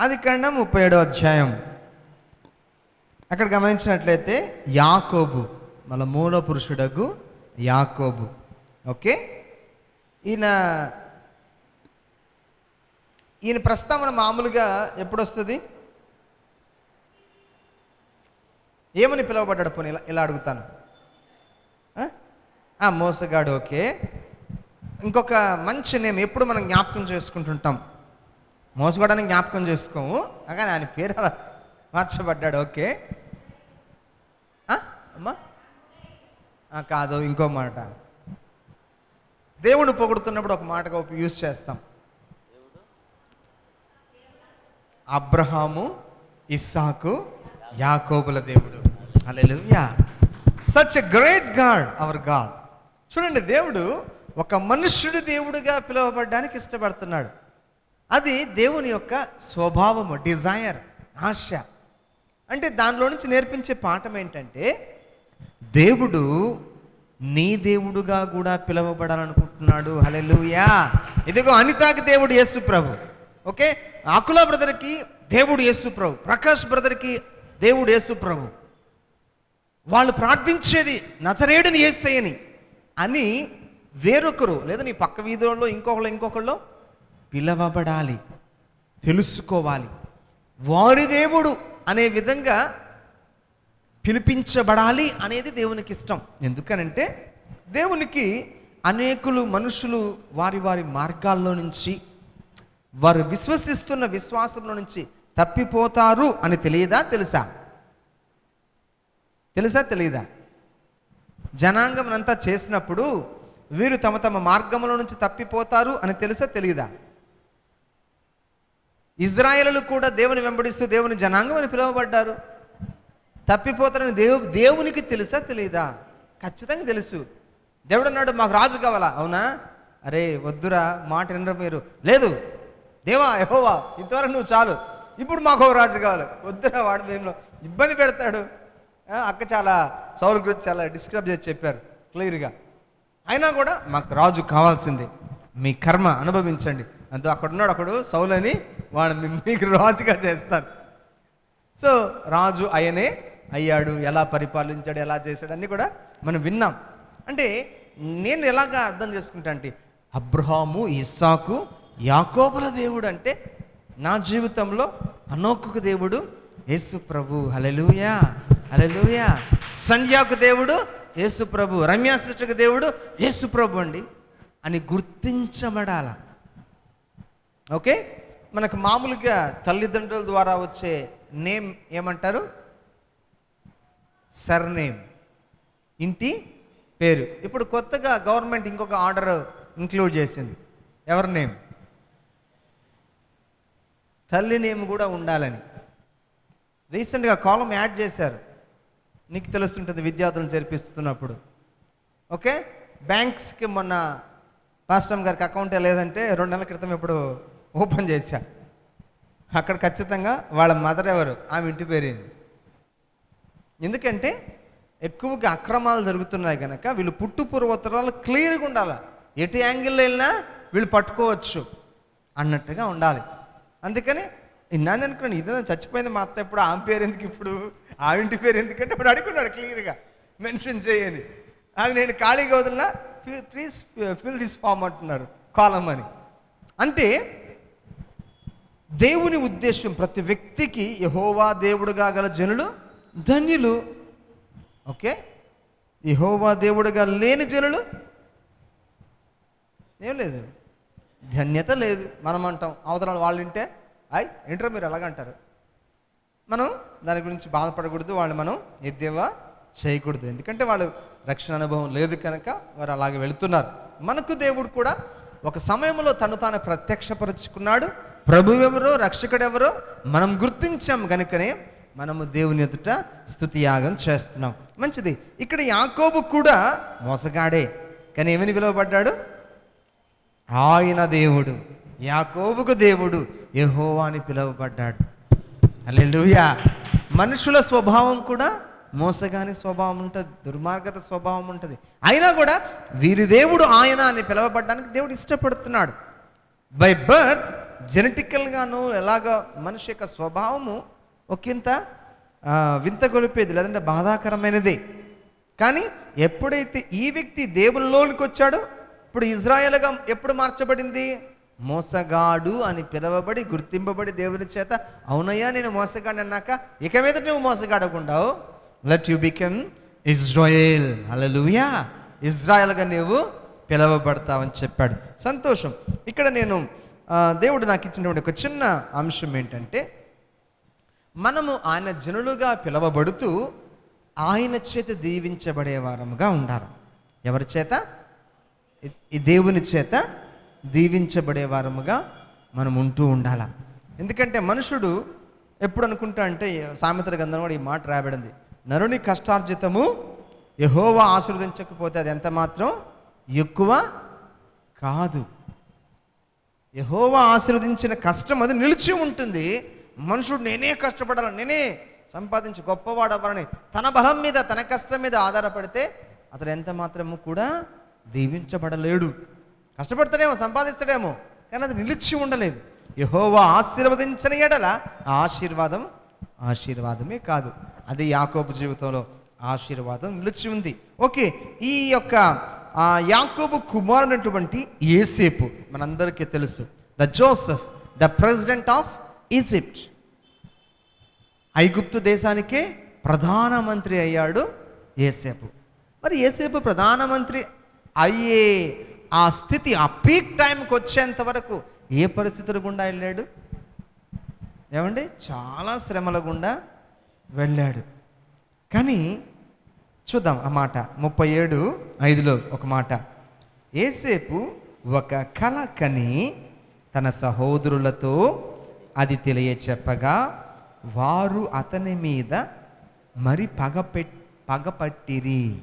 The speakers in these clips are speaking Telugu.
అది కన్నా ముప్పై ఏడో అధ్యాయం. అక్కడ గమనించినట్లయితే యాకోబు మన మూల పురుషుడగు యాకోబు. ఓకే? ఈయన ఈయన ప్రస్తావన మామూలుగా ఎప్పుడు వస్తుంది ఏమని పిలువబడ్డాడు పోనీ? ఇలా ఇలా అడుగుతాను. మోసగాడు ఓకే. ఇంకొక మంచి నేమ్ ఎప్పుడు మనం జ్ఞాపకం చేసుకుంటుంటాం. మోసుకోవడానికి జ్ఞాపకం చేసుకోము. కానీ ఆయన పేరు అలా మార్చబడ్డాడు. ఓకే. అమ్మా. ఆ, కాదు ఇంకో మాట. దేవుడు పొగుడుతున్నప్పుడు ఒక మాటగా యూజ్ చేస్తాం. అబ్రహాము ఇస్సాకు యాకోబుల దేవుడు. Hallelujah. Such a great God our God చూడండి దేవుడు ఒక మనుష్యుడు దేవుడిగా పిలువబడడానికి ఇష్టపడుతున్నాడు. అది దేవుని యొక్క స్వభావము డిజైర్ ఆశ. అంటే దానిలో నుంచి నేర్పించే పాఠం ఏంటంటే దేవుడు నీ దేవుడుగా కూడా పిలువబడాలనుకుంటున్నాడు. హలెలుయా ఇదిగో అనితాకి దేవుడు యేసు ప్రభు. ఓకే? అకుల బ్రదర్కి దేవుడు యేసు ప్రభు. ప్రకాష్ బ్రదర్కి దేవుడు యేసు ప్రభు. వాళ్ళు ప్రార్థించేది నచరేడుని ఏసయ్యని అని వేరొకరు లేదా నీ పక్క వీధుల్లో ఇంకొకళ్ళు ఇంకొకళ్ళు పిలవబడాలి తెలుసుకోవాలి. వారి దేవుడు అనే విధంగా పిలిపించబడాలి అనేది దేవునికి ఇష్టం. ఎందుకనంటే దేవునికి అనేకులు మనుషులు వారి వారి మార్గాల్లో నుంచి వారు విశ్వసిస్తున్న విశ్వాసంలో నుంచి తప్పిపోతారు అని తెలియదా తెలుసా? తెలుసా తెలియదా? జనాంగం అంతా చేసినప్పుడు వీరు తమ తమ మార్గంలో నుంచి తప్పిపోతారు అని తెలుసా తెలియదా? ఇజ్రాయేలు కూడా దేవుని వెంబడిస్తూ దేవుని జనాంగం అని పిలువబడ్డారు. తప్పిపోతారని దేవు దేవునికి తెలుసా తెలియదా ఖచ్చితంగా తెలుసు. దేవుడు అన్నాడు మాకు రాజు కావాలా? అవునా? అరే వద్దురా మాట వినరు మీరు. లేదు. దేవా యహోవా ఇంతవరకు నువ్వు చాలు. ఇప్పుడు మాకు ఒక రాజు కావాలి. వద్దురా వాడు మేము ఇబ్బంది పెడతాడు. అక్క చాలా సౌలు గురించి చాలా డిస్క్రైబ్ చేసి చెప్పారు క్లియర్గా. అయినా కూడా మాకు రాజు కావాల్సిందే. మీ కర్మ అనుభవించండి. అంతే అక్కడ ఉన్నాడు అక్కడు సౌలని వాడు మీకు రాజుగా చేస్తాను. సో రాజు ఆయనే అయ్యాడు ఎలా పరిపాలించాడు ఎలా చేశాడు అన్నీ కూడా మనం విన్నాం. అంటే నేను ఎలాగా అర్థం చేసుకుంటా అంటే అబ్రహాము ఇస్సాకు యాకోబుల దేవుడు అంటే నా జీవితంలో అనోకుకు దేవుడు యేసు ప్రభు. హలెలుయా హలెలుయా సంధ్యాకు దేవుడు యేసు ప్రభు. రమ్యా సిస్టర్కి దేవుడు యేసు ప్రభు అండి అని గుర్తించబడాల. ఓకే? మనకు మామూలుగా తల్లిదండ్రుల ద్వారా వచ్చే నేమ్ ఏమంటారు? సర్నేమ్. ఇంటి పేరు. ఇప్పుడు కొత్తగా గవర్నమెంట్ ఇంకొక ఆర్డర్ ఇంక్లూడ్ చేసింది. ఎవరి నేమ్? తల్లి నేమ్ కూడా ఉండాలని. రీసెంట్గా కాలం యాడ్ చేశారు. నీకు తెలుస్తుంటుంది విద్యార్థులను చేర్పిస్తున్నప్పుడు ఓకే? బ్యాంక్స్కి మొన్న పాస్టమ్ గారికి అకౌంటే లేదంటే రెండు నెలల క్రితం ఇప్పుడు ఓపెన్ చేశా అక్కడ ఖచ్చితంగా వాళ్ళ మదర్ ఎవరు ఆమె ఇంటి పేరేంది ఎందుకంటే ఎక్కువగా అక్రమాలు జరుగుతున్నాయి కనుక వీళ్ళు పుట్టు పూర్వోత్తరాలు క్లియర్గా ఉండాలి ఎటు యాంగిల్లో వెళ్ళినా వీళ్ళు పట్టుకోవచ్చు అన్నట్టుగా ఉండాలి అందుకని నేను అనుకున్నాను ఇదే చచ్చిపోయింది మా అత్త ఎప్పుడు ఆమె పేరు ఎందుకు ఇప్పుడు ఆ ఇంటి పేరు ఎందుకంటే ఇప్పుడు అడుగున్నాడు క్లియర్గా మెన్షన్ చేయని అది నేను ఖాళీగా వదిలినా ప్లీజ్ ఫిల్ దిస్ ఫామ్ అంటున్నారు కాలం అని అంటే దేవుని ఉద్దేశం ప్రతి వ్యక్తికి యహోవా దేవుడుగా గల జనులు ధన్యులు. ఓకే? యహోవా దేవుడుగా లేని జనులు ఏం లేదు. ధన్యత లేదు. మనం అంటాం అవతల వాళ్ళు వింటే అయ్ ఏంటో మీరు ఎలాగంటారు మనం దాని గురించి బాధపడకూడదు. వాళ్ళు మనం ఎద్దేవా చేయకూడదు. ఎందుకంటే వాళ్ళు రక్షణ అనుభవం లేదు కనుక వారు అలాగే వెళుతున్నారు. మనకు దేవుడు కూడా ఒక సమయంలో తను తాను ప్రత్యక్షపరుచుకున్నాడు. ప్రభు ఎవరో రక్షకుడు ఎవరో మనం గుర్తించాం కనుకనే మనము దేవుని ఎదుట స్తుతి యాగం చేస్తున్నాం. మంచిది. ఇక్కడ యాకోబు కూడా మోసగాడే. కానీ ఏమని పిలువబడ్డాడు? ఆయన దేవుడు. యాకోబుకు దేవుడు యహోవా అని పిలువబడ్డాడు. అల్లెలుయా మనుషుల స్వభావం కూడా మోసగాని స్వభావం ఉంటుంది. దుర్మార్గత స్వభావం ఉంటుంది. అయినా కూడా వీరి దేవుడు ఆయన అని పిలవబడ్డానికి దేవుడు ఇష్టపడుతున్నాడు. బై బర్త్ జెనెటికల్గాను ఎలాగ మనిషి యొక్క స్వభావము ఒకంత వింత గొలిపేది లేదంటే బాధాకరమైనది. కానీ ఎప్పుడైతే ఈ వ్యక్తి దేవుల్లోనికి వచ్చాడో ఇప్పుడు ఇజ్రాయెల్గా ఎప్పుడు మార్చబడింది? మోసగాడు అని పిలవబడి గుర్తింపబడి దేవుని చేత అవునయ్యా నేను మోసగాడు అన్నాక ఇక మీద నువ్వు మోసగాడకుండావు. లెట్ యు బికమ్ ఇజ్రాయేల్ అలలుయా ఇజ్రాయెల్గా నువ్వు పిలవబడతావని చెప్పాడు. సంతోషం. ఇక్కడ నేను దేవుడు నాకు ఇచ్చినటువంటి ఒక చిన్న అంశం ఏంటంటే మనము ఆయన జనులుగా పిలవబడుతూ ఆయన చేత దీవించబడే వారముగా ఉండాలి. ఎవరి చేత? ఈ- దేవుని చేత దీవించబడే వారముగా మనం ఉంటూ ఉండాల. ఎందుకంటే మనుషుడు ఎప్పుడు అనుకుంటా అంటే సామెతల గంధం కూడా ఈ మాట రాబడింది నరుని కష్టార్జితము యహోవా ఆశీర్వదించకపోతే అది ఎంత మాత్రం ఎక్కువ కాదు. యహోవా ఆశీర్వదించిన కష్టం అది నిలిచి ఉంటుంది. మనుషుడు నేనే కష్టపడాలని నేనే సంపాదించి గొప్పవాడు అవ్వాలని తన బలం మీద తన కష్టం మీద ఆధారపడితే అతడు ఎంత మాత్రము కూడా దీవించబడలేడు. కష్టపడతాడేమో సంపాదిస్తాడేమో కానీ అది నిలిచి ఉండలేదు. యహోవా ఆశీర్వదించిన ఎడల ఆశీర్వాదం ఆశీర్వాదమే కాదు. అది యాకోబు జీవితంలో ఆశీర్వాదం నిలిచి ఉంది. ఓకే ఈ యొక్క ఆ యాకోబు కుమారునటువంటి ఏసేపు మనందరికీ తెలుసు. The Joseph the president of Egypt. ఐగుప్తు దేశానికే ప్రధానమంత్రి అయ్యాడు ఏసేపు మరి ఏసేపు ప్రధానమంత్రి అయ్యే ఆ స్థితి ఆ పీక్ టైంకి వచ్చేంత వరకు ఏ పరిస్థితుల గుండా వెళ్ళాడు? ఏమండి? చాలా శ్రమల గుండా వెళ్ళాడు. కానీ చూద్దాం ఆ మాట. ముప్పై ఏడు ఐదులో ఒక మాట. ఏసేపు ఒక కల కని తన సహోదరులతో అది తెలియచెప్పగా వారు అతని మీద మరి పగపె పగపట్టిరి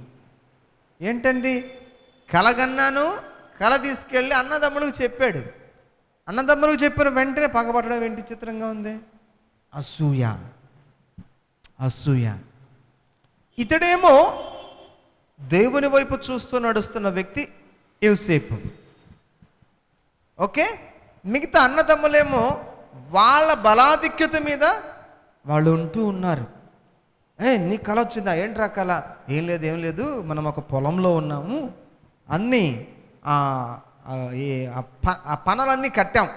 ఏంటండి? కలగన్నాను కల తీసుకెళ్ళి అన్నదమ్ములకు చెప్పాడు. అన్నదమ్ములకు చెప్పిన వెంటనే పగపట్టడం ఏంటి చిత్రంగా ఉంది? అసూయ. అసూయ. ఇతడేమో దేవుని వైపు చూస్తూ నడుస్తున్న వ్యక్తి యూసేపు. ఓకే? మిగతా అన్నదమ్ములేమో వాళ్ళ బలాధిక్యత మీద వాళ్ళు ఉంటూ ఉన్నారు. ఏ నీ కళ వచ్చిందా? ఏంట్రా కళ ఏం లేదు ఏం లేదు మనం ఒక పొలంలో ఉన్నాము. అన్నీ ఆ, ఆ, పనలన్నీ కట్టాం.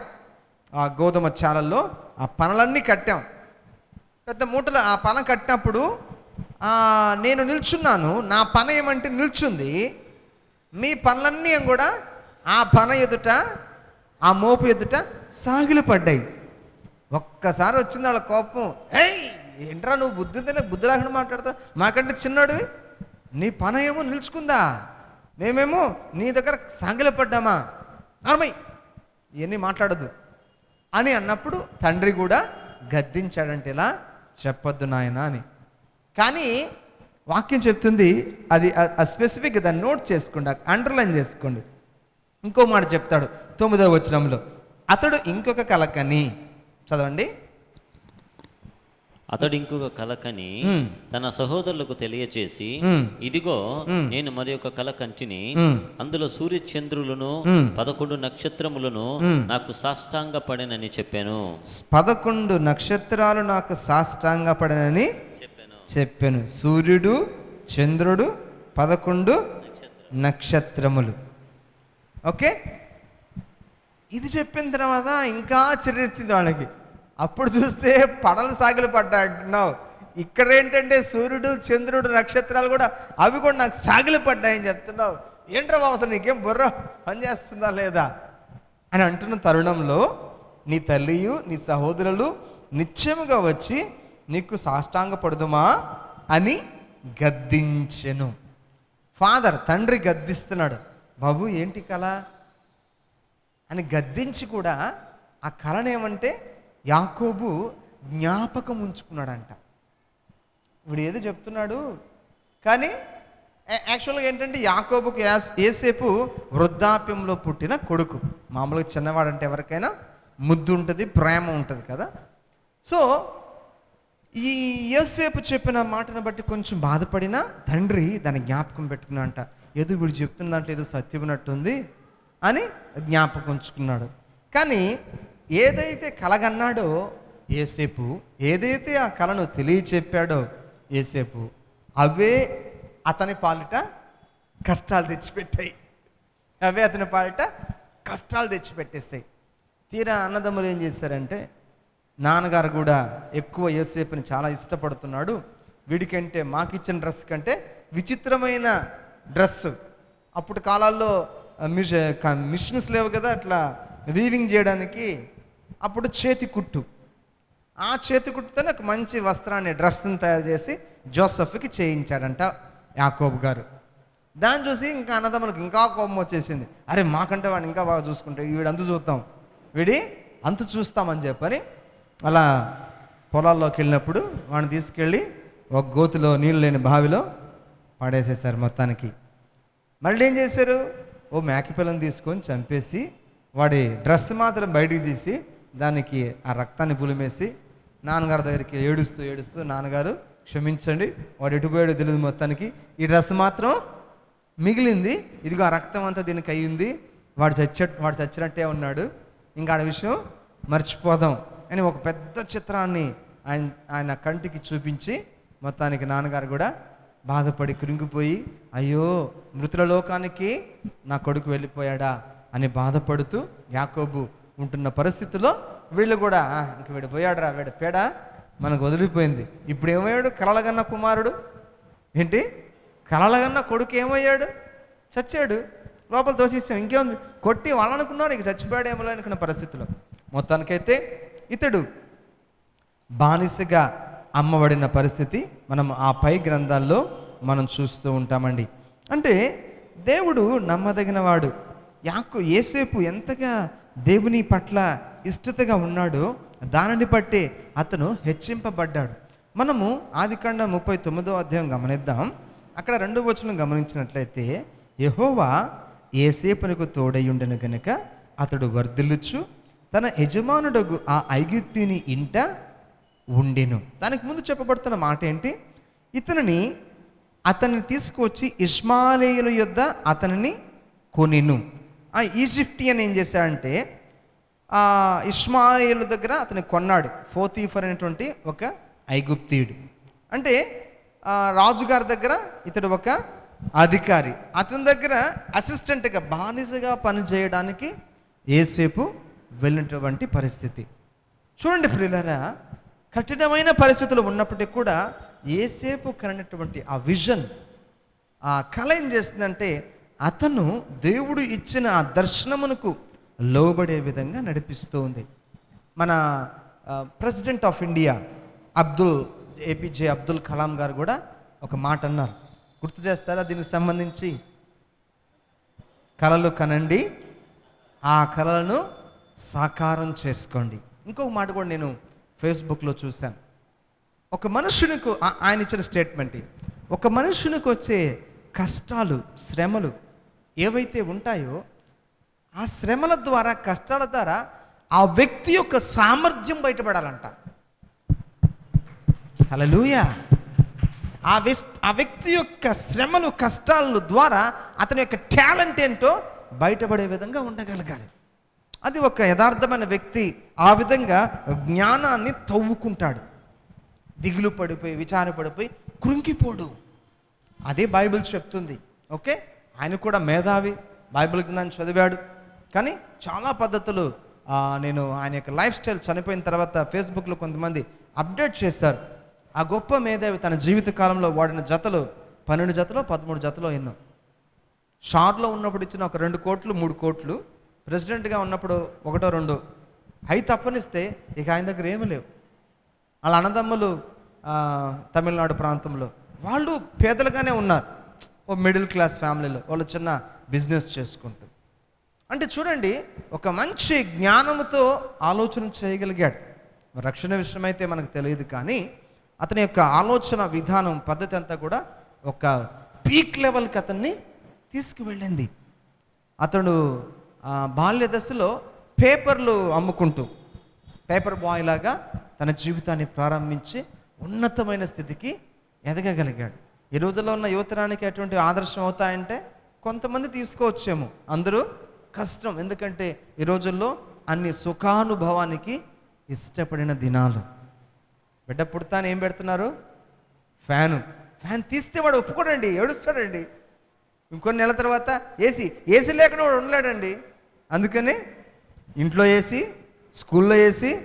ఆ గోధుమ చాలల్లో ఆ పనలన్నీ కట్టాం. పెద్ద మూటలు ఆ పన కట్టినప్పుడు నేను నిల్చున్నాను నా పన ఏమంటే నిల్చుంది మీ పనులన్నీ కూడా ఆ పన ఎదుట ఆ మోపు ఎదుట సాగిలు పడ్డాయి ఒక్కసారి వచ్చింది వాళ్ళ కోపం ఏయ్ ఏంట్రా నువ్వు బుద్ధి ఉందా బుద్ధి లేకుండా మాట్లాడతావు? మాకంటే చిన్నోడివి? నీ పన ఏమో నిలుచుకుందా? మేమేమో నీ దగ్గర సాగిలు పడ్డామా నార్మై ఇవన్నీ మాట్లాడద్దు. అని అన్నప్పుడు తండ్రి కూడా గద్దించాడంటే ఇలా చెప్పొద్దు నాయన అని. కానీ వాక్యం చెప్తుంది అది ఆ స్పెసిఫిక్ దాన్ని నోట్ చేసుకోండి అండర్లైన్ చేసుకోండి ఇంకో మాట చెప్తాడు తొమ్మిదవ వచనంలో అతడు ఇంకొక కలకని చదవండి అతడు ఇంకొక కలకని. తన సహోదరులకు తెలియచేసి. ఇదిగో. నేను మరి ఒక కల కంటిని. అందులో సూర్య చంద్రులను మ్మ్. పదకొండు నక్షత్రములను. నాకు సాష్టాంగ పడినని చెప్పాను పదకొండు నక్షత్రాలు నాకు సాష్టాంగ పడనని చెప్పాను. సూర్యుడు చంద్రుడు పదకొండు నక్షత్రములు. ఓకే? ఇది చెప్పిన తర్వాత ఇంకా చిరెత్తింది వాళ్ళకి అప్పుడు చూస్తే పడలు సాగిలు పడ్డా అంటున్నావు. ఇక్కడ ఏంటంటే సూర్యుడు చంద్రుడు నక్షత్రాలు కూడా అవి కూడా నాకు సాగిలు పడ్డాయని చెప్తున్నావు. ఏంట్రా బాబు అసలు నీకేం బుర్ర? పనిచేస్తుందా లేదా? అని అంటున్న తరుణంలో నీ తల్లియు నీ సహోదరులు నిత్యముగా వచ్చి నీకు సాష్టాంగపడదుమా అని గద్దించెను. ఫాదర్ తండ్రి గద్దిస్తున్నాడు. బాబు ఏంటి కళ అని గద్దించి కూడా ఆ కళనేమంటే యాకోబు జ్ఞాపకం ఉంచుకున్నాడంట. ఇప్పుడు ఏదో చెప్తున్నాడు. కానీ యాక్చువల్గా ఏంటంటే యాకోబుకు యాస్- ఏసేపు వృద్ధాప్యంలో పుట్టిన కొడుకు. మామూలుగా చిన్నవాడంటే ఎవరికైనా ముద్దు ఉంటుంది ప్రేమ ఉంటుంది కదా. సో ఈ యోసేపు చెప్పిన మాటను బట్టి కొంచెం బాధపడిన తండ్రి దాన్ని జ్ఞాపకం పెట్టుకున్నా అంట ఏదో వీడు చెప్తున్న దాంట్లో ఏదో సత్యం ఉన్నట్టుంది అని జ్ఞాపకం ఉంచుకున్నాడు. కానీ ఏదైతే కలగన్నాడో ఏసేపు ఏదైతే ఆ కళను తెలియచెప్పాడో ఏసేపు అవే అతని పాలిట కష్టాలు తెచ్చిపెట్టాయి. అవే అతని పాలిట కష్టాలు తెచ్చిపెట్టేస్తాయి. తీరా అన్నదమ్ములు ఏం చేశారంటే నాన్నగారు కూడా ఎక్కువ యోసేపుని చాలా ఇష్టపడుతున్నాడు. వీడికంటే మాకిచ్చిన డ్రెస్ కంటే విచిత్రమైన డ్రెస్. అప్పుడు కాలాల్లో మిష మిషన్స్ లేవు కదా అట్లా వీవింగ్ చేయడానికి. అప్పుడు చేతి కుట్టు. ఆ చేతి కుట్టుతోనే ఒక మంచి వస్త్రాన్ని డ్రెస్ని తయారు చేసి జోసఫ్కి చేయించాడంట యాకోబు గారు. దాన్ని చూసి ఇంకా అన్నదమ్ములకు ఇంకా కోపం వచ్చేసింది. అరే మాకంటే వాడిని ఇంకా బాగా చూసుకుంటే వీడు అంతు చూద్దాం. వీడి అంత చూస్తామని చెప్పని అలా పొలాల్లోకి వెళ్ళినప్పుడు వాడిని తీసుకెళ్ళి ఒక గోతిలో నీళ్ళు లేని బావిలో పడేసేసారు మొత్తానికి. మళ్ళీ ఏం చేశారు? ఓ మేకపిల్లని తీసుకొని చంపేసి వాడి డ్రెస్ మాత్రం బయటికి తీసి దానికి ఆ రక్తాన్ని పులిమేసి నాన్నగారి దగ్గరికి ఏడుస్తూ ఏడుస్తూ నాన్నగారు క్షమించండి వాడు ఎటుపోయాడో తెలియదు మొత్తానికి. ఈ డ్రెస్ మాత్రం మిగిలింది. ఇదిగో ఆ రక్తం అంతా దీనికి అయ్యింది. వాడు చచ్చ వాడు చచ్చినట్టే ఉన్నాడు. ఇంకా ఆడ విషయం మర్చిపోదాం. అని ఒక పెద్ద చిత్రాన్ని ఆయన ఆయన కంటికి చూపించి మొత్తానికి నాన్నగారు కూడా బాధపడి కృంగిపోయి అయ్యో మృతుల లోకానికి నా కొడుకు వెళ్ళిపోయాడా అని బాధపడుతూ యాకోబు ఉంటున్న పరిస్థితుల్లో వీళ్ళు కూడా ఇంక వీడు పోయాడురా వీడు పేడ? మనకు వదిలిపోయింది. ఇప్పుడు ఏమయ్యాడు? కలలగన్న కుమారుడు. ఏంటి? కలలగన్న కొడుకు ఏమయ్యాడు? చచ్చాడు. లోపల తోసేసాం. ఇంకేముంది? కొట్టి వాళ్ళనుకున్నారు ఇక చచ్చిపోయాడేమో అనుకున్న పరిస్థితిలో. మొత్తానికైతే ఇతడు బానిసగా అమ్మబడిన పరిస్థితి మనం ఆ పై గ్రంథాల్లో మనం చూస్తూ ఉంటామండి. అంటే దేవుడు నమ్మదగినవాడు. యాకు ఏసేపు ఎంతగా దేవుని పట్ల ఇష్టతగా ఉన్నాడో దానిని బట్టే అతను హెచ్చింపబడ్డాడు. మనము ఆదికాండ ముప్పై తొమ్మిదో అధ్యాయం గమనిద్దాం. అక్కడ రెండో వచనం గమనించినట్లయితే యహోవా ఏసేపునకు తోడయుండెను గనుక అతడు వర్ధిల్లుచు తన యజమానుడగు ఆ ఐగుప్తిని ఇంట ఉండెను. దానికి ముందు చెప్పబడుతున్న మాట ఏంటి? ఇతనిని అతన్ని తీసుకొచ్చి ఇస్మాలేయుల యొద్ద అతనిని కొనిను. ఆ ఈజిప్టియన్ ఏం చేశాడంటే ఆ ఇస్మాయిల్ దగ్గర అతని కొన్నాడు. ఫోతీఫర్ అనేటువంటి ఒక ఐగుప్తీయుడు. అంటే రాజుగారి దగ్గర ఇతడు ఒక అధికారి. అతని దగ్గర అసిస్టెంట్గా బానిసగా పనిచేయడానికి ఏసేపు వెళ్ళినటువంటి పరిస్థితి. చూడండి ప్రియులరా కఠినమైన పరిస్థితులు ఉన్నప్పటికీ కూడా ఏసేపు కనటువంటి ఆ విజన్ ఆ కళ ఏం చేస్తుందంటే అతను దేవుడు ఇచ్చిన ఆ దర్శనమునకు లోబడే విధంగా నడిపిస్తోంది మన president of India Abdul APJ Abdul Kalam garu కూడా ఒక మాట అన్నారు. గుర్తు చేస్తారా దీనికి సంబంధించి? కళలు కనండి ఆ కళలను సాకారం చేసుకోండి. ఇంకొక మాట కూడా నేను ఫేస్బుక్లో చూశాను. ఒక మనుషునికి ఆయన ఇచ్చిన స్టేట్మెంట్ ఒక మనుషునికి వచ్చే కష్టాలు శ్రమలు ఏవైతే ఉంటాయో ఆ శ్రమల ద్వారా కష్టాల ద్వారా ఆ వ్యక్తి యొక్క సామర్థ్యం బయటపడాలంట. హలలుయా ఆ ఆ వ్యక్తి యొక్క శ్రమలు కష్టాల ద్వారా అతని యొక్క టాలెంట్ ఏంటో బయటపడే విధంగా ఉండగలగాలి. అది ఒక యథార్థమైన వ్యక్తి ఆ విధంగా జ్ఞానాన్ని తవ్వుకుంటాడు. దిగులు పడిపోయి విచారపడిపోయి కృంగిపోడు. అదే బైబిల్ చెప్తుంది. ఓకే? ఆయన కూడా మేధావి. బైబిల్ జ్ఞానం చదివాడు. కానీ చాలా పద్ధతులు నేను ఆయన యొక్క లైఫ్ స్టైల్ చనిపోయిన తర్వాత ఫేస్బుక్లో కొంతమంది అప్డేట్ చేశారు. ఆ గొప్ప మేధావి తన జీవిత కాలంలో వాడిన జతలు పన్నెండు జతలో పదమూడు జతలో ఎన్నో. షార్లో ఉన్నప్పుడు ఇచ్చిన ఒక రెండు కోట్లు మూడు కోట్లు. ప్రెసిడెంట్గా ఉన్నప్పుడు ఒకటో రెండు. అవి తప్పనిస్తే ఇక ఆయన దగ్గర ఏమీ లేవు. వాళ్ళ అన్నదమ్ములు తమిళనాడు ప్రాంతంలో వాళ్ళు పేదలుగానే ఉన్నారు. ఓ మిడిల్ క్లాస్ ఫ్యామిలీలో వాళ్ళు చిన్న బిజినెస్ చేసుకుంటూ. అంటే చూడండి ఒక మంచి జ్ఞానముతో ఆలోచన చేయగలిగాడు. రక్షణ విషయం అయితే మనకు తెలియదు కానీ అతని యొక్క ఆలోచన విధానం పద్ధతి అంతా కూడా ఒక పీక్ లెవెల్కి అతన్ని తీసుకువెళ్ళింది. అతడు బాల్య దశలో పేపర్లు అమ్ముకుంటూ పేపర్ బాయ్ లాగా తన జీవితాన్ని ప్రారంభించి ఉన్నతమైన స్థితికి ఎదగగలిగాడు. ఈ రోజుల్లో ఉన్న యువతరానికి అటువంటి ఆదర్శం అవుతాయంటే కొంతమంది తీసుకోవచ్చేమో. అందరూ కష్టం. ఎందుకంటే ఈ రోజుల్లో అన్ని సుఖానుభవానికి ఇష్టపడిన దినాలు. బిడ్డ పుడతాను ఏం పెడుతున్నారు? ఫ్యాను. ఫ్యాన్ తీస్తే వాడు ఒప్పుకోడండి ఏడుస్తాడండి. ఇంకొన్ని నెలల తర్వాత ఏసీ ఏసీ లేకుండా వాడు ఉండలేడండి. అందుకని ఇంట్లో ఏసీ స్కూల్లో ఏసీ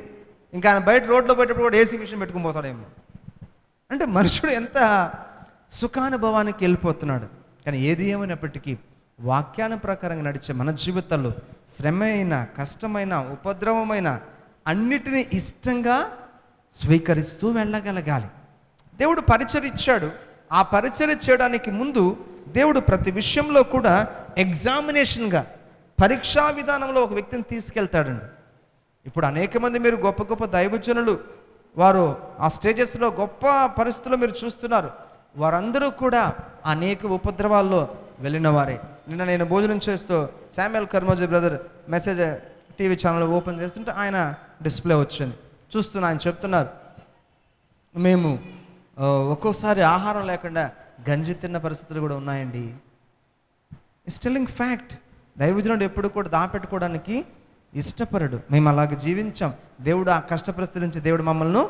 ఇంకా ఆయన బయట రోడ్లో పోయేటప్పుడు కూడా ఏసీ మిషన్ పెట్టుకుని పోతాడేమో. అంటే మనుషుడు ఎంత సుఖానుభవానికి వెళ్ళిపోతున్నాడు. కానీ ఏది ఏమైనప్పటికీ వాక్యాన ప్రకారంగా నడిచే మన జీవితాల్లో శ్రమ అయిన కష్టమైన ఉపద్రవమైన అన్నిటినీ ఇష్టంగా స్వీకరిస్తూ వెళ్ళగలగాలి. దేవుడు పరిచరిచ్చాడు. ఇచ్చాడు ఆ పరిచయం చేయడానికి ముందు దేవుడు ప్రతి విషయంలో కూడా ఎగ్జామినేషన్గా పరీక్షా విధానంలో ఒక వ్యక్తిని తీసుకెళ్తాడండి. ఇప్పుడు అనేక మంది మీరు గొప్ప గొప్ప దైవజనులు వారు ఆ స్టేజెస్లో గొప్ప పరిస్థితులు మీరు చూస్తున్నారు. వారందరూ కూడా అనేక ఉపద్రవాల్లో వెళ్ళిన వారే నిన్న నేను భోజనం చేస్తూ Samuel Karmoji brother message TV channel open చేస్తుంటే ఆయన డిస్ప్లే వచ్చింది. చూస్తున్నా ఆయన చెప్తున్నారు. మేము ఒక్కోసారి ఆహారం లేకుండా గంజి తిన్న పరిస్థితులు కూడా ఉన్నాయండి. స్టెల్లింగ్ ఫ్యాక్ట్ దైవజనుడు ఎప్పుడు కూడా దాపెట్టుకోవడానికి ఇష్టపడడు. మేము అలాగ జీవించాం. దేవుడు ఆ కష్ట నుంచి దేవుడు మమ్మల్ని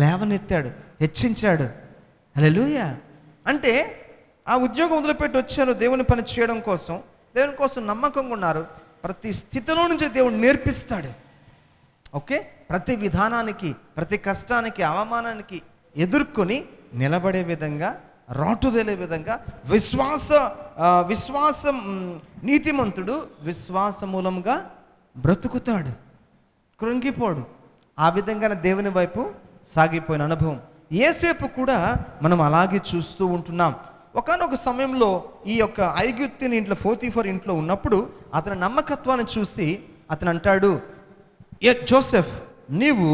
లేవనెత్తాడు హెచ్చించాడు. అలెలుయ అంటే ఆ ఉద్యోగం వదిలిపెట్టి వచ్చారు దేవుని పని చేయడం కోసం. దేవుని కోసం నమ్మకంగా ఉన్నారు. ప్రతి స్థితిలో నుంచి దేవుడు నేర్పిస్తాడు. ఓకే? ప్రతి విధానానికి ప్రతి కష్టానికి అవమానానికి ఎదుర్కొని నిలబడే విధంగా రాటుదేలే విధంగా విశ్వాస విశ్వాసం నీతిమంతుడు విశ్వాస మూలంగా బ్రతుకుతాడు కృంగిపోడు. ఆ విధంగానే దేవుని వైపు సాగిపోయిన అనుభవం. ఏసేపు కూడా మనం అలాగే చూస్తూ ఉంటున్నాం. ఒకనొక సమయంలో ఈ యొక్క ఐగుప్తిని ఇంట్లో ఫోర్టీ ఫోర్ ఇంట్లో ఉన్నప్పుడు అతని నమ్మకత్వాన్ని చూసి అతను అంటాడు ఏ జోసెఫ్ నీవు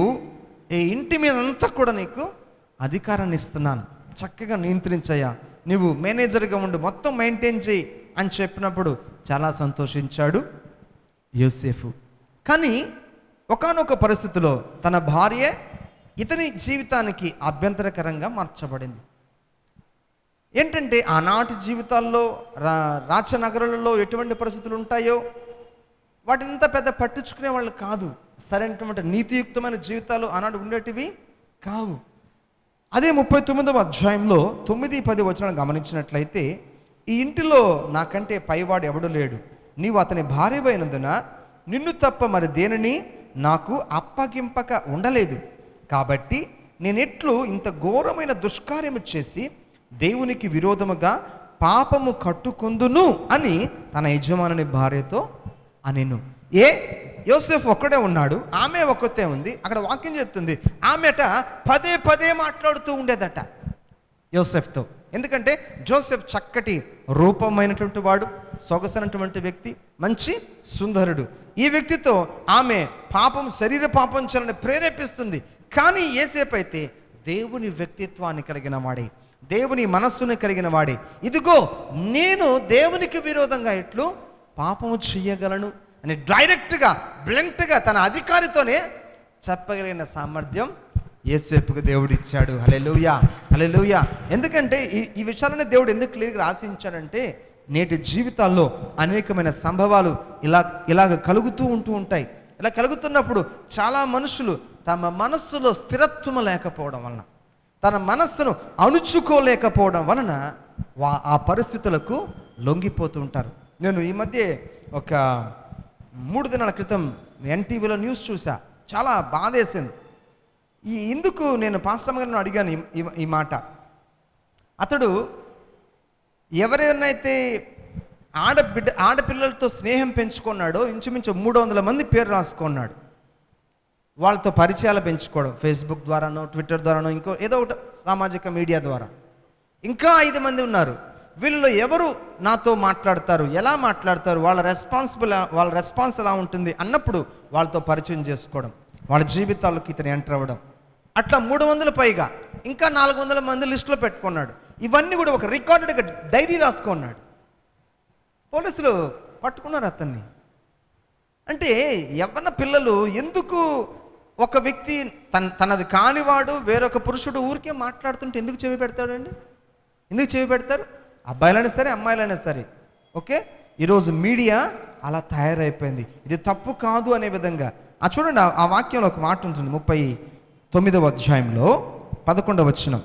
ఈ ఇంటి మీద అంతా కూడా నీకు అధికారాన్ని ఇస్తున్నాను. చక్కగా నియంత్రించయ్యా. నువ్వు మేనేజర్గా ఉండు మొత్తం మెయింటైన్ చేయి అని చెప్పినప్పుడు చాలా సంతోషించాడు యోసేఫు కానీ ఒకానొక పరిస్థితిలో తన భార్య ఇతని జీవితానికి అభ్యంతరకరంగా మార్చబడింది. ఏంటంటే ఆనాటి జీవితాల్లో రా రాచనగరాలలో ఎటువంటి పరిస్థితులు ఉంటాయో వాటిని ఇంత పెద్ద పట్టించుకునే వాళ్ళు కాదు. సరైనటువంటి నీతియుక్తమైన జీవితాలు ఆనాడు ఉండేటివి కావు. అదే ముప్పై తొమ్మిదవ అధ్యాయంలో తొమ్మిది పది వచ్చిన గమనించినట్లయితే ఈ ఇంటిలో నాకంటే పైవాడు ఎవడు లేడు. నీవు అతని భార్యవైనందున నిన్ను తప్ప మరి దేనిని నాకు అప్పగింపక ఉండలేదు. కాబట్టి నేనెట్లు ఇంత ఘోరమైన దుష్కార్యము చేసి దేవునికి విరోధముగా పాపము కట్టుకొందును అని తన యజమానుని భార్యతో అనెను. ఏ? యోసేఫ్ ఒక్కడే ఉన్నాడు ఆమె ఒక్కతే ఉంది అక్కడ వాక్యం చెప్తుంది ఆమెట పదే పదే మాట్లాడుతూ ఉండేదట యోసెఫ్తో. ఎందుకంటే జోసెఫ్ చక్కటి రూపమైనటువంటి వాడు సొగసైనటువంటి వ్యక్తి మంచి సుందరుడు. ఈ వ్యక్తితో ఆమె పాపం శరీర పాపం చేయాలని ప్రేరేపిస్తుంది. కానీ ఏసేపు అయితే దేవుని వ్యక్తిత్వాన్ని కలిగిన వాడే దేవుని మనస్సుని కలిగిన వాడే. ఇదిగో నేను దేవునికి విరోధంగా ఎట్లు? పాపము చెయ్యగలను అని డైరెక్ట్గా బ్లంట్గా తన అధికారితోనే చెప్పగలిగిన సామర్థ్యం యేసేపుకు దేవుడు ఇచ్చాడు హలెలుయా హలెలుయా ఎందుకంటే ఈ ఈ విషయాలనే దేవుడు ఎందుకు క్లియర్గా రాసించాడంటే నేటి జీవితాల్లో అనేకమైన సంభవాలు ఇలా ఇలాగ కలుగుతూ ఉంటూ ఉంటాయి. ఇలా కలుగుతున్నప్పుడు చాలా మనుషులు తమ మనస్సులో స్థిరత్వం లేకపోవడం వలన తన మనస్సును అణుచుకోలేకపోవడం వలన వా ఆ పరిస్థితులకు లొంగిపోతూ ఉంటారు. నేను ఈ మధ్య ఒక మూడు దినాల క్రితం ఎన్టీవీలో న్యూస్ చూసా. చాలా బాధేసింది. ఈ ఎందుకు నేను పాస్టమ్ గారిని అడిగాను ఈ- ఈ- మాట. అతడు ఎవరైతే ఆడబిడ్డ ఆడపిల్లలతో స్నేహం పెంచుకున్నాడో ఇంచుమించు మూడు వందల మంది పేరు రాసుకున్నాడు. వాళ్ళతో పరిచయాలు పెంచుకోవడం ఫేస్బుక్ ద్వారానో ట్విట్టర్ ద్వారానో ఇంకో ఏదో ఒకటి సామాజిక మీడియా ద్వారా. ఇంకా ఐదు మంది ఉన్నారు. వీళ్ళలో ఎవరు నాతో మాట్లాడతారు ఎలా మాట్లాడతారు వాళ్ళ రెస్పాన్సిబుల్ వాళ్ళ రెస్పాన్స్ ఎలా ఉంటుంది అన్నప్పుడు వాళ్ళతో పరిచయం చేసుకోవడం వాళ్ళ జీవితాల్లోకి ఇతను ఎంటర్ అవ్వడం. అట్లా మూడు వందల పైగా ఇంకా నాలుగు వందల మంది లిస్టులో పెట్టుకున్నాడు. ఇవన్నీ కూడా ఒక రికార్డెడ్గా డైరీ రాసుకున్నాడు. పోలీసులు పట్టుకున్నారు అతన్ని. అంటే యవ్వన పిల్లలు ఎందుకు ఒక వ్యక్తి తన తనది కానివాడు వేరొక పురుషుడు ఊరికే మాట్లాడుతుంటే ఎందుకు చెవి పెడతాడండి? ఎందుకు చెవి పెడతారు? అబ్బాయిలైనా సరే అమ్మాయిలైనా సరే. ఓకే? ఈరోజు మీడియా అలా తయారైపోయింది. ఇది తప్పు కాదు అనే విధంగా. ఆ చూడండి ఆ- వాక్యంలో ఒక మాట ఉంటుంది ముప్పై తొమ్మిదవ అధ్యాయంలో పదకొండవ వచనం.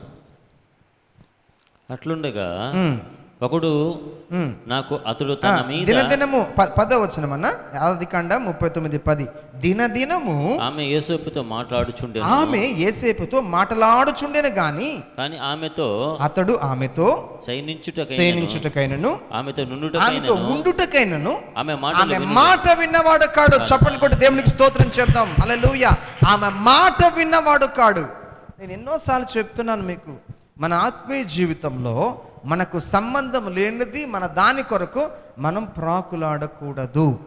అట్లుండగా ఒకడు. నాకు అతడు తన మీద దినదినము పద వచనం అన్న ఆది కాండ ముప్పై తొమ్మిది పది. దినదినము ఆమె యేసోపుతో మాట్లాడుచుండెను. ఆమె ఏసేపుతో మాటలాడుచుండెను గాని కానీ ఆమెతో అతడు ఆమెతో సైనించుటకైనను సేనించుటకైనను ఆమెతో ఆమెతో నుండుటకైనను. ఉండుటకైనను. ఆమె మాటలు ఆమె మాట విన్నవాడు కాడు. చప్పలు కొట్టి దేవునికి స్తోత్రం చెప్దాం అలలుయ ఆమె మాట విన్నవాడు కాడు. నేను ఎన్నోసార్లు చెప్తున్నాను మీకు మన ఆత్మీయ జీవితంలో మనకు సంబంధం లేనిది మన దాని కొరకు మనం ప్రాకులాడకూడదు.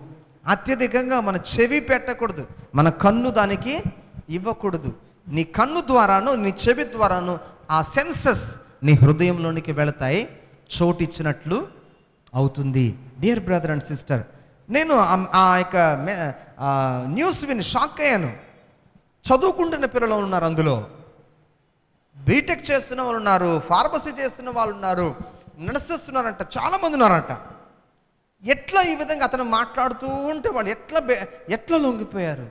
అత్యధికంగా మన చెవి పెట్టకూడదు. మన కన్ను దానికి ఇవ్వకూడదు. నీ కన్ను ద్వారాను నీ చెవి ద్వారాను ఆ సెన్సెస్ నీ హృదయంలోనికి వెళతాయి. చోటిచ్చినట్లు అవుతుంది. డియర్ బ్రదర్ అండ్ సిస్టర్ నేను ఆ- యొక్క న్యూస్ విని షాక్ అయ్యాను. చదువుకుంటున్న పిల్లలు ఉన్నారు అందులో. బీటెక్ చేస్తున్న వాళ్ళు ఉన్నారు ఫార్మసీ చేస్తున్న వాళ్ళు ఉన్నారు నర్సెస్ చాలామంది ఉన్నారంట. ఎట్లా ఈ విధంగా అతను మాట్లాడుతూ ఉంటే వాళ్ళు ఎట్లా బె- ఎట్లా లొంగిపోయారు?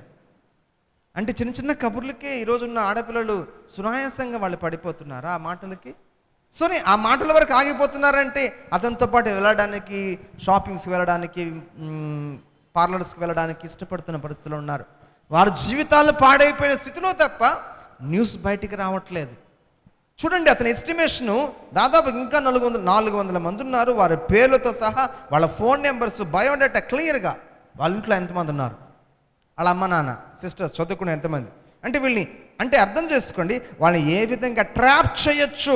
అంటే చిన్న చిన్న కబుర్లకే ఈరోజున్న ఆడపిల్లలు సునాయాసంగా వాళ్ళు పడిపోతున్నారు ఆ మాటలకి? సరే ఆ మాటల వరకు ఆగిపోతున్నారంటే అతనితో పాటు వెళ్ళడానికి షాపింగ్స్కి వెళ్ళడానికి పార్లర్స్కి వెళ్ళడానికి ఇష్టపడుతున్న పరిస్థితులు ఉన్నారు. వారి జీవితాలు పాడైపోయిన స్థితిలో తప్ప న్యూస్ బయటికి రావట్లేదు. చూడండి అతని ఎస్టిమేషను దాదాపు ఇంకా నాలుగు వందల నాలుగు వందల మంది ఉన్నారు. వారి పేర్లతో సహా వాళ్ళ ఫోన్ నెంబర్స్ బయోడేటా క్లియర్గా వాళ్ళ ఇంట్లో ఎంతమంది ఉన్నారు? వాళ్ళ అమ్మ నాన్న సిస్టర్స్ చదువుకునే ఎంతమంది? అంటే వీళ్ళని అంటే అర్థం చేసుకోండి వాళ్ళని ఏ విధంగా ట్రాప్ చేయొచ్చు?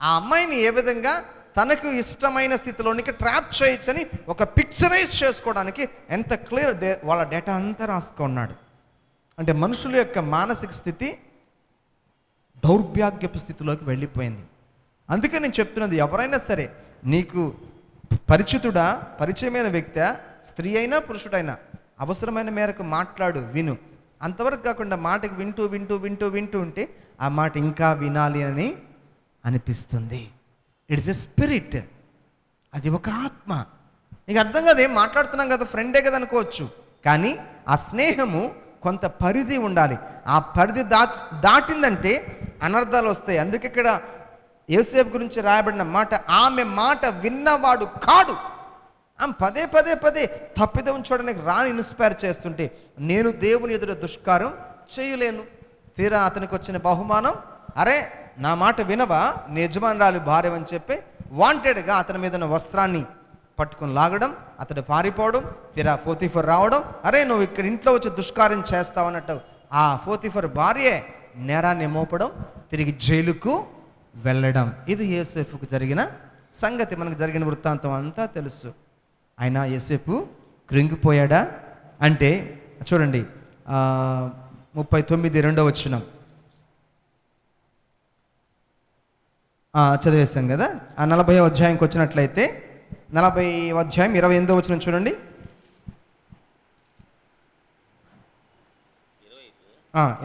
ఆ అమ్మాయిని ఏ విధంగా తనకు ఇష్టమైన స్థితిలోనికి ట్రాప్ చేయొచ్చని ఒక పిక్చరైజ్ చేసుకోవడానికి ఎంత క్లియర్ వాళ్ళ డేటా అంతా రాసుకున్నాడు అంటే మనుషుల యొక్క మానసిక స్థితి దౌర్భాగ్యపు స్థితిలోకి వెళ్ళిపోయింది. అందుకే నేను చెప్తున్నది ఎవరైనా సరే నీకు పరిచితుడా పరిచయమైన వ్యక్తి స్త్రీ అయినా పురుషుడైనా అవసరమైన మేరకు మాట్లాడు విను. అంతవరకు కాకుండా మాటకు వింటూ వింటూ వింటూ వింటూ ఉంటే ఆ మాట ఇంకా వినాలి అని అనిపిస్తుంది. ఇట్స్ ఎ స్పిరిట్ అది ఒక ఆత్మ. నీకు అర్థం కదా ఏం మాట్లాడుతున్నాం కదా ఫ్రెండే కదా అనుకోవచ్చు. కానీ ఆ స్నేహము కొంత పరిధి ఉండాలి. ఆ పరిధి దా దాటిందంటే అనర్థాలు వస్తాయి. అందుకే ఇక్కడ యేసేపు గురించి రాయబడిన మాట ఆమె మాట విన్నవాడు కాడు. ఆమె పదే పదే పదే తప్పిదం చూడడానికి రాని ఇన్స్పైర్ చేస్తుంటే నేను దేవుని ఎదుట దుష్కారం చేయలేను. తీరా అతనికి వచ్చిన బహుమానం అరే నా మాట వినవా? నీ యజమానురాలి భార్య అని చెప్పి వాంటెడ్గా అతని మీద ఉన్న వస్త్రాన్ని పట్టుకొని లాగడం అతడు పారిపోవడం ఫిరా ఫోతిఫర్ రావడం అరే నువ్వు ఇక్కడ ఇంట్లో వచ్చి దుష్కారం చేస్తావు అన్నట్టు ఆ ఫోతిఫర్ భార్యే నేరాన్ని మోపడం తిరిగి జైలుకు వెళ్ళడం. ఇది యేసేపుకు జరిగిన సంగతి. మనకు జరిగిన వృత్తాంతం అంతా తెలుసు. ఆయన యేసేపు కృంగిపోయాడా? అంటే చూడండి ముప్పై తొమ్మిది రెండో వచ్చినం చదివేస్తాం కదా? ఆ నలభై అధ్యాయంకి వచ్చినట్లయితే నలభై అధ్యాయం ఇరవై ఎనిమిదో వచ్చిన చూడండి.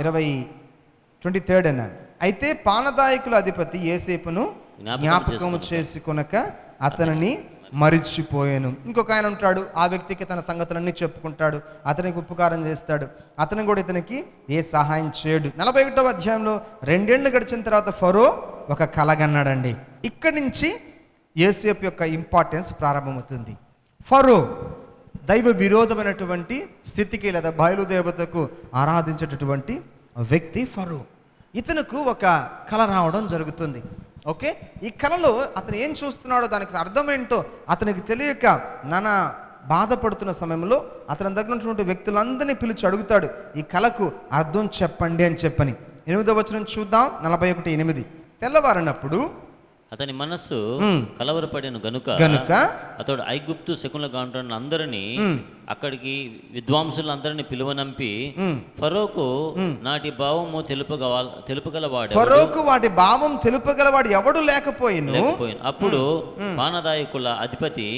ఇరవై ట్వంటీ థర్డ్ అన్న. అయితే పానదాయకుల అధిపతి ఏసేపును జ్ఞాపకం చేసుకొనక. అతనిని మరిచిపోయాను. ఇంకొక ఆయన ఉంటాడు ఆ వ్యక్తికి తన సంగతులన్నీ చెప్పుకుంటాడు అతనికి ఉపకారం చేస్తాడు. అతను కూడా ఇతనికి ఏ సహాయం చేయడు. నలభై ఒకటవ అధ్యాయంలో రెండేళ్ళు గడిచిన తర్వాత ఫరో ఒక కలగన్నాడండి. ఇక్కడి నుంచి ఏసేపు యొక్క ఇంపార్టెన్స్ ప్రారంభమవుతుంది. ఫరో దైవ విరోధమైనటువంటి స్థితికి లేదా బయలుదేవతకు ఆరాధించేటటువంటి వ్యక్తి ఫరో. ఇతనుకు ఒక కళ రావడం జరుగుతుంది. ఓకే? ఈ కళలో అతను ఏం చూస్తున్నాడో దానికి అర్థం ఏంటో అతనికి తెలియక నానా బాధపడుతున్న సమయంలో అతని దగ్గర ఉన్నటువంటి వ్యక్తులందరినీ పిలిచి అడుగుతాడు ఈ కళకు అర్థం చెప్పండి అని చెప్పని. ఎనిమిదో వచనం చూద్దాం నలభై ఒకటి ఎనిమిది. తెల్లవారినప్పుడు అతని మనస్సు. కలవరపడిన గనుక గనుక అతడు ఐగుప్తు శకుల గాండ్రను అందరినీ అక్కడికి విద్వాంసులందరినీ పిలువనంపి ఫరోకు నాటి భావము తెలుపగల తెలుపగలవాడు ఫరోకు వాటి భావం తెలుపగలవాడు ఎవడు లేకపోయిను? లేకపోయిన. అప్పుడు పానదాయకుల అధిపతి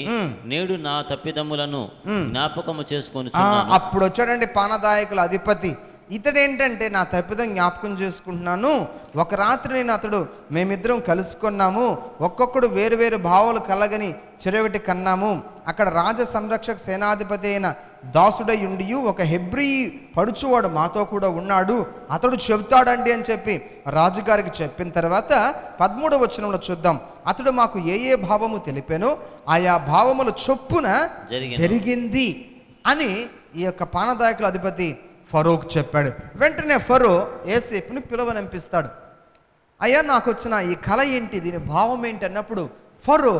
నేడు నా తప్పిదమ్ములను జ్ఞాపకము చేసుకొని అప్పుడు వచ్చాడండి పానదాయకుల అధిపతి. ఇతడేంటంటే నా తప్పిదం జ్ఞాపకం చేసుకుంటున్నాను. ఒక రాత్రి నేను అతడు మేమిద్దరం కలుసుకున్నాము. ఒక్కొక్కడు వేరు వేరు భావాలు కలగని చెరొకటి కన్నాము. అక్కడ రాజ సంరక్షక సేనాధిపతి అయిన దాసుడై ఉండి ఒక హెబ్రీ పడుచువాడు మాతో కూడా ఉన్నాడు. అతడు చెబుతాడండి అని చెప్పి రాజుగారికి చెప్పిన తర్వాత పదమూడవ వచనంలో చూద్దాం. అతడు మాకు ఏ ఏ భావము తెలిపానో? ఆయా భావముల చొప్పున. జరిగింది అని ఈ యొక్క పానదాయకుల అధిపతి ఫరోక్ చెప్పాడు. వెంటనే ఫరో ఏసేపుని పిలువనంపిస్తాడు అయ్యా నాకు వచ్చిన ఈ కళ ఏంటి? దీని భావం ఏంటి? అన్నప్పుడు ఫరో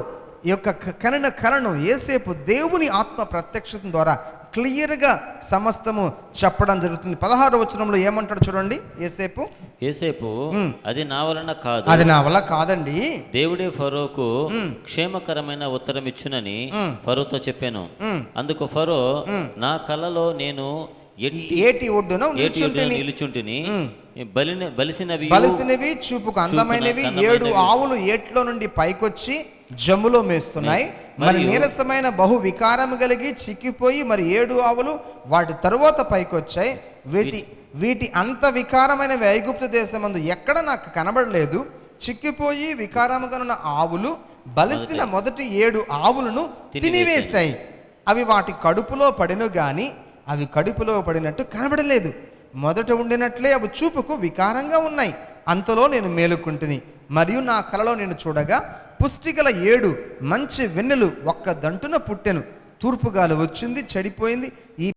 ఈ యొక్క కనిన కళను ఏసేపు దేవుని ఆత్మ ప్రత్యక్షత ద్వారా క్లియర్గా సమస్తము చెప్పడం జరుగుతుంది. పదహారు వచనంలో ఏమంటాడు చూడండి ఏసేపు ఏసేపు అది నా వలన కాదు. అది నా వల్ల కాదండి. దేవుడే ఫరోకు క్షేమకరమైన ఉత్తరం ఇచ్చునని ఫరోతో చెప్పాను. అందుకు ఫరో నా కలలో నేను ఏటి ఒడ్డున నిల్చుంటిని. బలిన బలిసినవి బలిసినవి చూపుకు అందమైనవి. ఏడు ఆవులు ఏట్లో నుండి పైకొచ్చి జమ్ములో మేస్తున్నాయి. మరి నీరసమైన బహు వికారం కలిగి చిక్కిపోయి మరి ఏడు ఆవులు వాటి తరువాత పైకొచ్చాయి. వీటి వీటి అంత వికారమైన ఐగుప్తు దేశమందు ఎక్కడ నాకు కనబడలేదు. చిక్కిపోయి వికారముగా ఉన్న ఆవులు బలిసిన మొదటి ఏడు ఆవులను తినివేశాయి. అవి వాటి కడుపులో పడిను గాని అవి కడుపులో పడినట్టు కనబడలేదు. మొదట ఉండినట్లే అవి చూపుకు వికారంగా ఉన్నాయి. అంతలో నేను మేలుకుంటుని మరియు నా కలలో నేను చూడగా పుష్టిగల ఏడు మంచి వెన్నెలు ఒక్క దంటున పుట్టెను. తూర్పుగాలు వచ్చింది చెడిపోయింది. ఈ